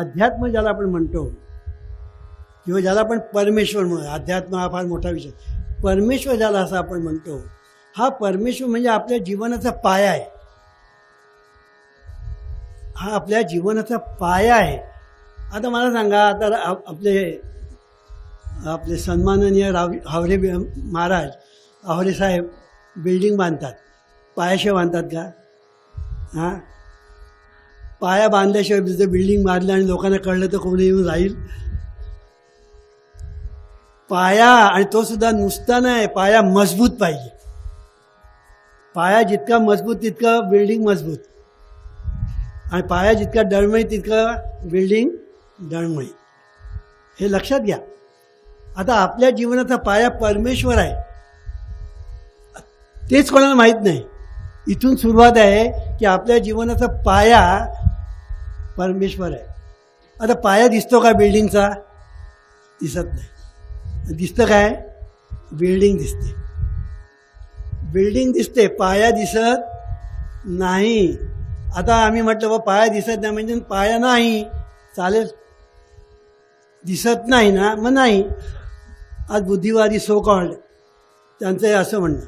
अध्यात्म ज्याला आपण म्हणतो किंवा ज्याला आपण परमेश्वर म्हणून अध्यात्म हा फार मोठा विषय. परमेश्वर ज्याला असं आपण म्हणतो हा परमेश्वर म्हणजे आपल्या जीवनाचा पाया आहे. हा आपल्या जीवनाचा पाया आहे. आता मला सांगा आता आप- आपले आपले सन्माननीय राव हावरे महाराज हावरे साहेब बिल्डिंग बांधतात. पायाशे बांधतात का? हां? पाया बांधल्याशिवाय तिथं बिल्डिंग बांधलं आणि लोकांना कळलं तर कोणी येऊन राहील. पाया आणि तो सुद्धा नुसता नाही पाया मजबूत पाहिजे. पाया जितका मजबूत तितका बिल्डिंग मजबूत. आणि पाया जितका डळमळी तितका बिल्डिंग डळमळी हे लक्षात घ्या. आता आपल्या जीवनाचा पाया परमेश्वर आहे. तेच कोणाला माहीत नाही. इथून सुरुवात आहे की आपल्या जीवनाचा पाया परमेश्वर आहे. आता पाया दिसतो का बिल्डिंगचा? दिसत नाही. दिसतं काय? बिल्डिंग दिसते. बिल्डिंग दिसते पाया दिसत नाही. आता आम्ही म्हटलं बा पाया दिसत नाही. म्हणजे पाया नाही. चालेल. दिसत नाही ना? मग नाही. आज बुद्धिवादी सो कॉल्ड त्यांचं असं म्हणणं.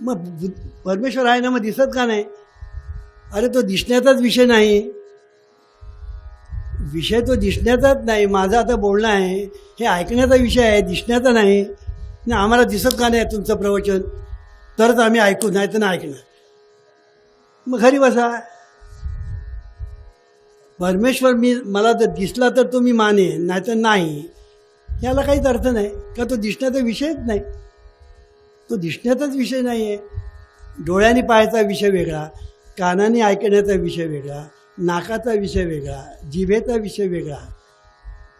मग बु- परमेश्वर आहे ना मग दिसत का नाही? अरे तो दिसण्याचाच विषय नाही. विषय तो दिसण्याचाच नाही माझं आता बोलणं आहे हे ऐकण्याचा विषय आहे दिसण्याचा नाही. ना आम्हाला दिसत का नाही तुमचं प्रवचन? तरच आम्ही ऐकू नाही तर नाही ऐकणार. मग घरी बसा. परमेश्वर मी मला जर दिसला तर तो मी मानेन नाही तर नाही. याला काहीच अर्थ नाही का तो दिसण्याचा विषयच नाही. तो दिसण्याचाच विषय नाही आहे डोळ्याने पाहायचा विषय वेगळा कानाने ऐकण्याचा विषय वेगळा. नाकाचा विषय वेगळा जिभेचा विषय वेगळा.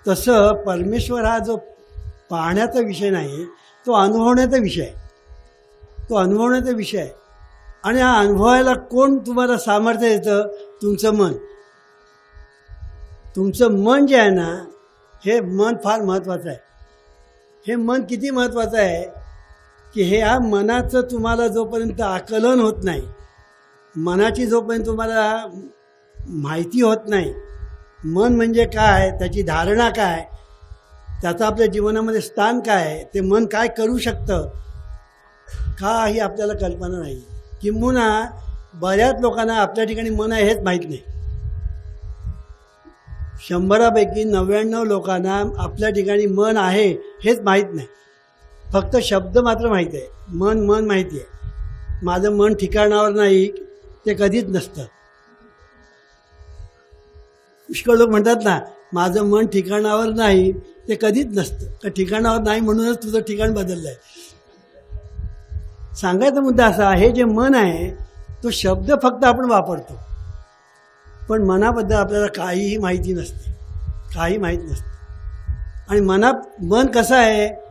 तसं परमेश्वर हा जो पाहण्याचा विषय नाही तो अनुभवण्याचा विषय. आहे तो अनुभवण्याचा विषय आहे. आणि हा अनुभवायला कोण तुम्हाला सामर्थ्य देतं? तुमचं मन. तुमचं मन जे आहे ना हे मन फार महत्त्वाचं आहे. हे मन किती महत्त्वाचं आहे? की हे ह्या मनाचं तुम्हाला जोपर्यंत आकलन होत नाही मनाची जोपर्यंत तुम्हाला माहिती होत नाही. मन म्हणजे काय त्याची धारणा काय त्याचं आपल्या जीवनामध्ये स्थान काय आहे ते मन काय करू शकतं का ही आपल्याला कल्पना नाही. किंबहुना बऱ्याच लोकांना आपल्या ठिकाणी मन आहे हेच माहीत नाही. शंभरापैकी नव्याण्णव लोकांना आपल्या ठिकाणी मन आहे हेच माहीत नाही. फक्त शब्द मात्र माहीत आहे. मन मन माहिती आहे. माझं मन ठिकाणावर नाही ते कधीच नसतं. पुष्कळ लोक म्हणतात ना माझं मन ठिकाणावर नाही. ते कधीच नसतं. तर ठिकाणावर नाही म्हणूनच तुझं ठिकाण बदललं आहे सांगायचा मुद्दा असा हे जे मन आहे तो शब्द फक्त आपण वापरतो. पण मनाबद्दल आपल्याला काहीही माहिती नसते. काही माहीत नसते. आणि मनात मन कसं आहे?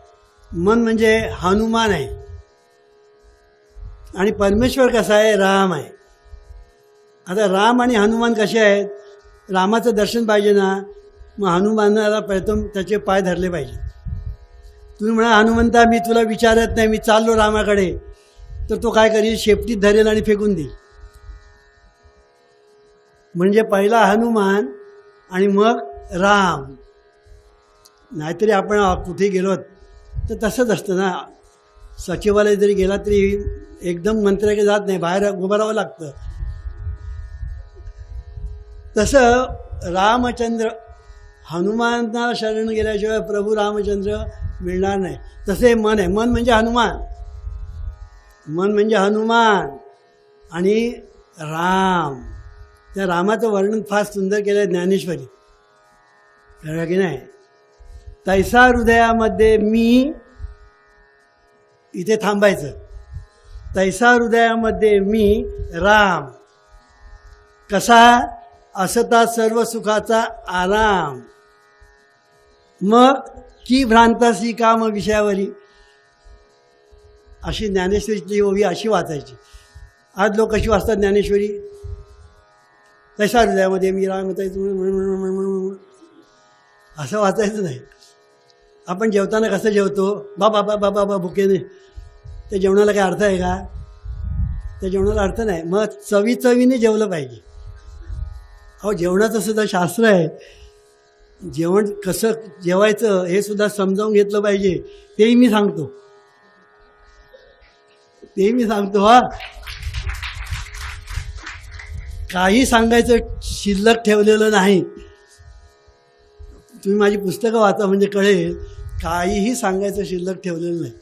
मन म्हणजे हनुमान आहे. आणि परमेश्वर कसा आहे? राम आहे. आता राम आणि हनुमान कसे आहेत? रामाचं दर्शन पाहिजे ना मग हनुमानाला प्रथम त्याचे पाय धरले पाहिजे. तुम्ही म्हणा हनुमंता मी तुला विचारत नाही मी चाललो रामाकडे. तर तो काय करील? शेपटीत धरेल आणि फेकून देईल. म्हणजे पहिला हनुमान आणि मग राम. नाहीतरी आपण कुठे गेलो तर तसंच असतं ना. सचिवालय जरी गेला तरी एकदम मंत्र्याकडे जात नाही बाहेर उभं राहावं लागतं. तसं रामचंद्र हनुमानाला शरण गेल्याशिवाय प्रभू रामचंद्र मिळणार नाही. तसे मन आहे. मन म्हणजे हनुमान. मन म्हणजे हनुमान आणि राम. त्या रामाचं वर्णन फार सुंदर केलं आहे ज्ञानेश्वरी. कळलं की नाही? तैसा हृदयामध्ये मी इथे थांबायचं. तैसा हृदयामध्ये मी राम. कसा असता सर्व सुखाचा आराम. मग की भ्रांतासी काम विषयावरी अशी ज्ञानेश्वरीची ओवी अशी वाचायची. आज लोक कशी वाचतात ज्ञानेश्वरी? तशा हृदयामध्ये मी राम असं वाचायचं नाही. आपण जेवताना कसं जेवतो? बा बा बा बा बा बा भुकेने. त्या जेवणाला काय अर्थ आहे का? त्या जेवणाला अर्थ नाही. मग चवी चवीने जेवलं पाहिजे. अहो जेवणाचं सुद्धा शास्त्र आहे. जेवण कसं जेवायचं हे सुद्धा समजावून घेतलं पाहिजे. तेही मी सांगतो. तेही मी सांगतो हा. काही सांगायचं शिल्लक ठेवलेलं नाही. तुम्ही माझी पुस्तकं वाचा म्हणजे कळेल काहीही सांगायचं शिल्लक ठेवलेलं नाही.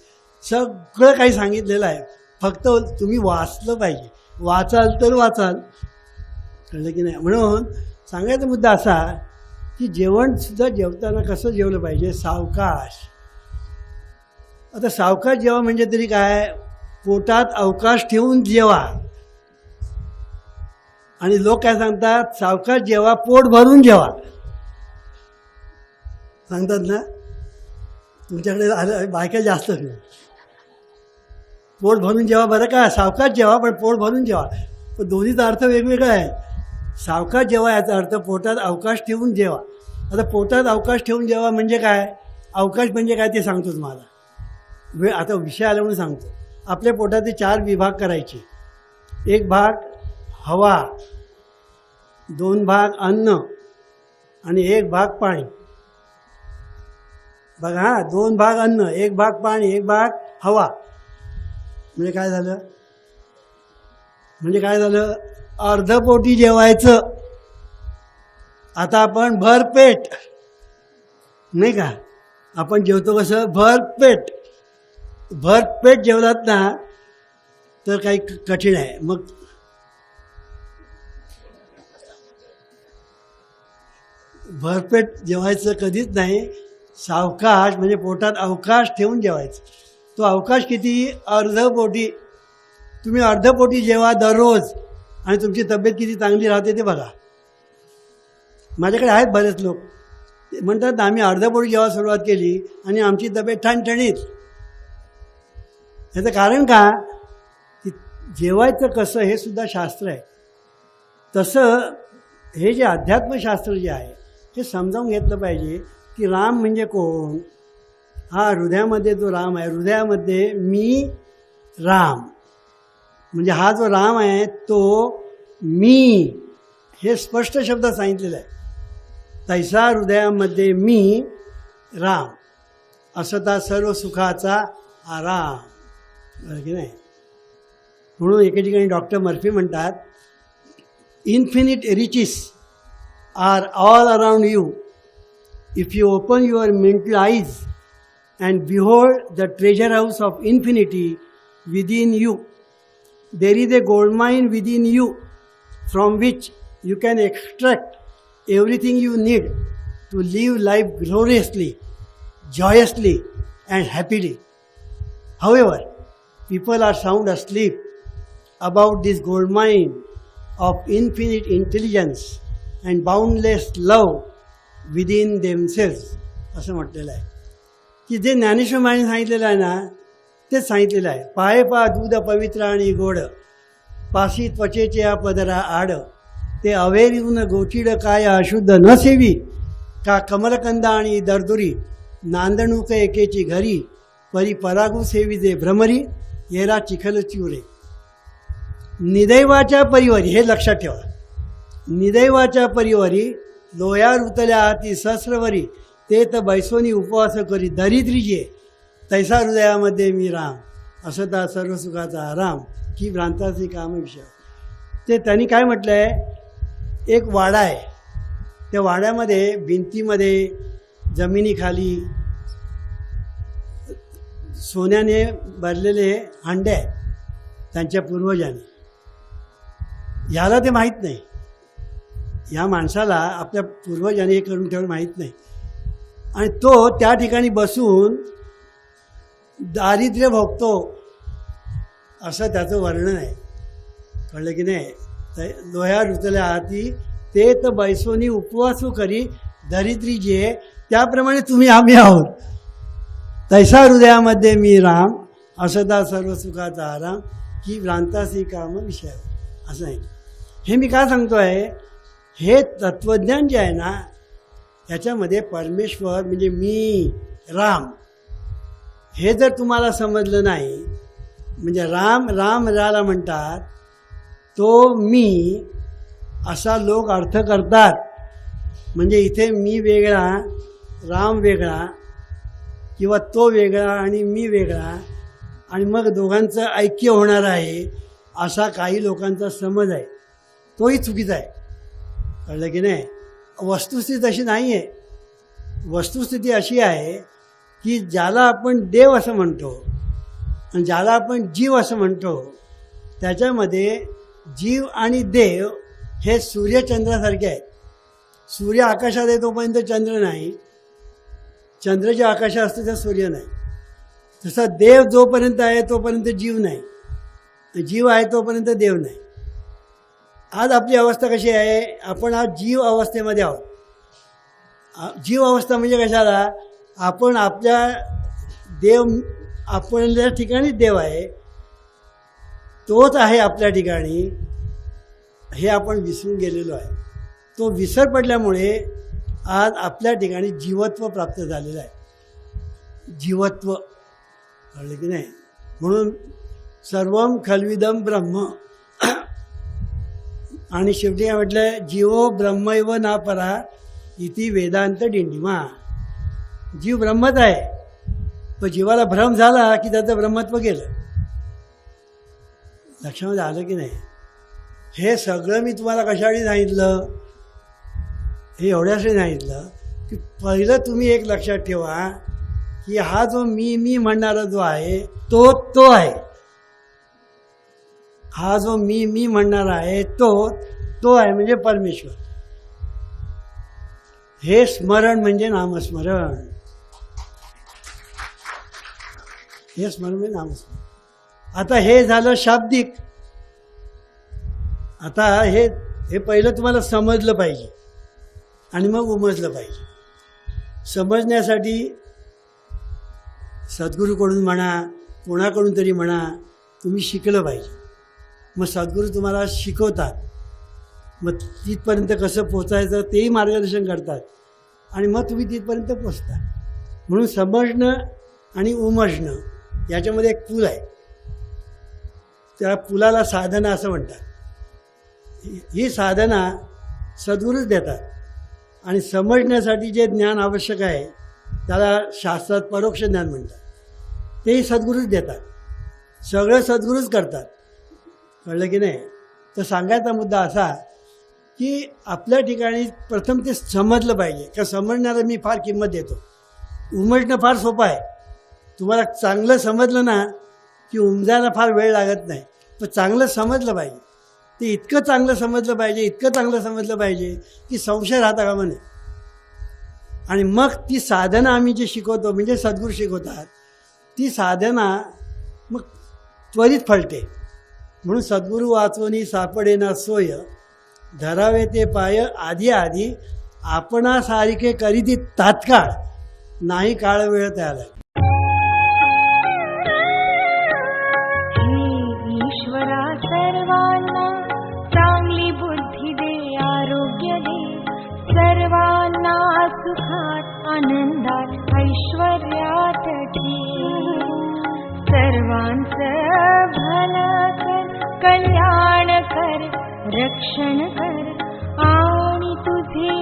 सगळं काही सांगितलेलं आहे. फक्त तुम्ही वाचलं पाहिजे. वाचाल तर वाचाल कळलं की नाही? म्हणून सांगायचा मुद्दा असा की जेवणसुद्धा जेवताना कसं जेवलं पाहिजे? सावकाश. आता सावकाश जेवा म्हणजे तरी काय? पोटात अवकाश ठेवून जेवा. आणि लोक काय सांगतात? सावकाश जेवा पोट भरून जेवा. सांगतात ना? तुमच्याकडे आलं बायका जास्त पोट भरून जेवा बरं का? सावकाश जेवा पण पोट भरून जेवा. पण दोन्हीचा अर्थ वेगवेगळा आहे. सावकाश जेव्हा याचा अर्थ पोटात अवकाश ठेवून जेवा. आता पोटात अवकाश ठेवून जेवा म्हणजे काय? अवकाश म्हणजे काय ते सांगतो तुम्हाला वे आता विषय आला म्हणून सांगतो. आपल्या पोटाचे चार विभाग करायचे. एक भाग हवा दोन भाग अन्न आणि एक भाग पाणी. बघा हां दोन भाग अन्न एक भाग पाणी एक भाग हवा. म्हणजे काय झालं? म्हणजे काय झालं? अर्धपोटी जेवायचं. आता आपण भरपेट नाही का? आपण जेवतो कसं? भरपेट भरपेट जेवलात ना तर काही क- कठीण आहे. मग भरपेट जेवायचं कधीच नाही. सावकाश म्हणजे पोटात अवकाश ठेवून जेवायचं. तो अवकाश किती? अर्धपोटी. तुम्ही अर्धपोटी जेवा दररोज. आणि तुमची तब्येत किती चांगली राहते ते बघा. माझ्याकडे आहेत बरेच लोक. ते म्हणतात आम्ही अर्धपोट जेव्हा सुरुवात केली आणि आमची तब्येत ठणठणीत. याचं कारण का? की जेवायचं कसं हे सुद्धा शास्त्र आहे. तसं हे जे अध्यात्मशास्त्र जे आहे हे समजावून घेतलं पाहिजे की राम म्हणजे कोण? हा हृदयामध्ये जो राम आहे. हृदयामध्ये मी राम. म्हणजे हा जो राम आहे तो मी हे स्पष्ट शब्द सांगितलेलं आहे. तैसा हृदयामध्ये मी राम. असता सर्व सुखाचा आराम. बरं की नाही? म्हणून एके ठिकाणी डॉक्टर मर्फी म्हणतात infinite riches are all around you if you open your mental eyes and behold the treasure house of infinity within you there is a gold mine within you from which you can extract everything you need to live life gloriously, joyously, and happily. However, people are sound asleep about this gold mine of infinite intelligence and boundless love within themselves. असं म्हटलेलं आहे की जे ज्ञानेश्वर माने सांगितलेलं आहे ना तेच सांगितलेलं आहे. पाय पा दूध पवित्र आणि गोड. पाशी त्वचेचे या पदरा आड. ते अवेरीहून गोचिड काय अशुद्ध न सेवी. का कमलकंदा आणि दरदुरी नांदणूक एकेची घरी. परी परागू सेवी जे भ्रमरी येरा चिखल चिवरे निदैवाच्या परिवारी हे लक्षात ठेवा. निदैवाच्या परिवारी लोया रुतल्या हाती सहस्रवरी. ते तर बैसोनी उपवास करी दरिद्रीजे तैसा हृदयामध्ये मी राम. असं सर्व सुखाचा आराम की भ्रांताची काम विषय. ते त्यांनी काय म्हटलं आहे एक वाडा आहे. त्या वाड्यामध्ये भिंतीमध्ये जमिनीखाली सोन्याने भरलेले हांडे आहेत त्यांच्या पूर्वजांनी. ह्याला ते माहीत नाही. या माणसाला आपल्या पूर्वजांनी हे करून ठेवणं माहीत नाही. आणि तो त्या ठिकाणी बसून दारिद्र्य भोगतो असं त्याचं वर्णन आहे. कळलं की नाही? त- लोह्या रुतल्या हाती ते तर बैसोनी उपवासू करी दरिद्री जे त्याप्रमाणे तुम्ही आम्ही आहोत. तैसा हृदयामध्ये मी राम असदा सर्व सुखाचा आराम की भ्रांतासी काम विषय. असं आहे. हे मी काय सांगतो आहे हे तत्त्वज्ञान जे आहे ना याच्यामध्ये परमेश्वर म्हणजे मी राम हे जर तुम्हाला समजलं नाही म्हणजे राम राम राला म्हणतात तो मी असा लोक अर्थ करतात. म्हणजे इथे मी वेगळा राम वेगळा किंवा तो वेगळा आणि मी वेगळा आणि मग दोघांचं ऐक्य होणार आहे असा काही लोकांचा समज आहे. तोही चुकीचा आहे. कळलं की नाही? वस्तुस्थिती तशी नाही आहे वस्तुस्थिती अशी आहे की ज्याला आपण देव असं म्हणतो आणि ज्याला आपण जीव असं म्हणतो त्याच्यामध्ये जीव आणि देव हे सूर्यचंद्रासारखे आहेत. सूर्य आकाशात आहे तोपर्यंत चंद्र नाही. चंद्र जे आकाशात असतो त्या सूर्य नाही. तसा देव जोपर्यंत आहे तोपर्यंत जीव नाही. जीव आहे तोपर्यंत देव नाही. आज आपली अवस्था कशी आहे? आपण आज जीव अवस्थेमध्ये आहोत. जीव अवस्था म्हणजे कशाला? आपण आपल्या देव आपण ज्या ठिकाणी देव आहे तोच आहे आपल्या ठिकाणी हे आपण विसरून गेलेलो आहे. तो विसर पडल्यामुळे आज आपल्या ठिकाणी जीवत्व प्राप्त झालेलं आहे. जीवत्व कळलं की नाही? म्हणून सर्व खलविदम ब्रह्म. आणि शेवटी काय म्हटलं जीवो ब्रह्मैव ना परा इति वेदांत डिंडिमा. जीव ब्रह्मच आहे. पण जीवाला भ्रम झाला की त्याचं ब्रह्मत्व गेलं. लक्षामध्ये आलं की नाही? हे सगळं मी तुम्हाला कशासाठी सांगितलं? हे एवढ्यासाठी सांगितलं की पहिलं तुम्ही एक लक्षात ठेवा की हा जो मी मी म्हणणारा जो आहे तो तो आहे. हा जो मी मी म्हणणारा आहे तो तो आहे म्हणजे परमेश्वर. हे स्मरण म्हणजे नामस्मरण. हे स्मरण म्हणजे नामस्मरण आता हे झालं शाब्दिक। आता हे हे पहिलं तुम्हाला समजलं पाहिजे आणि मग उमजलं पाहिजे. समजण्यासाठी सद्गुरूकडून म्हणा कोणाकडून तरी म्हणा तुम्ही शिकलं पाहिजे. मग सद्गुरू तुम्हाला शिकवतात. मग तिथपर्यंत कसं पोचायचं तेही मार्गदर्शन करतात. आणि मग तुम्ही तिथपर्यंत पोचता. म्हणून समजणं आणि उमजणं याच्यामध्ये एक पूल आहे. त्या पुलाला साधना असं म्हणतात. ही- ही साधना सद्गुरूच देतात. आणि समजण्यासाठी जे ज्ञान आवश्यक आहे त्याला शास्त्रात परोक्ष ज्ञान म्हणतात. तेही सद्गुरूच देतात. सगळं सद्गुरूच करतात. कळलं की नाही? तर सांगायचा मुद्दा असा की आपल्या ठिकाणी प्रथम ते समजलं पाहिजे. का समजण्याला मी फार किंमत देतो. उमजणं फार सोपं आहे. तुम्हाला चांगलं समजलं ना की उमजायला फार वेळ लागत नाही. पण चांगलं समजलं पाहिजे. ते इतकं चांगलं समजलं पाहिजे इतकं चांगलं समजलं पाहिजे की संशय राहता का नये. आणि मग ती साधना आम्ही जे शिकवतो म्हणजे सद्गुरू शिकवतात ती साधना मग त्वरित फळते म्हणून सद्गुरू वाचवणी सापडे ना सोय धरावे ते पाय आधी आधी आपणासारिखे करीती तात्काळ. नाही काळ वेळ त्याला सर्वांचं भलं कर कल्याण कर रक्षण कर आणि तुझे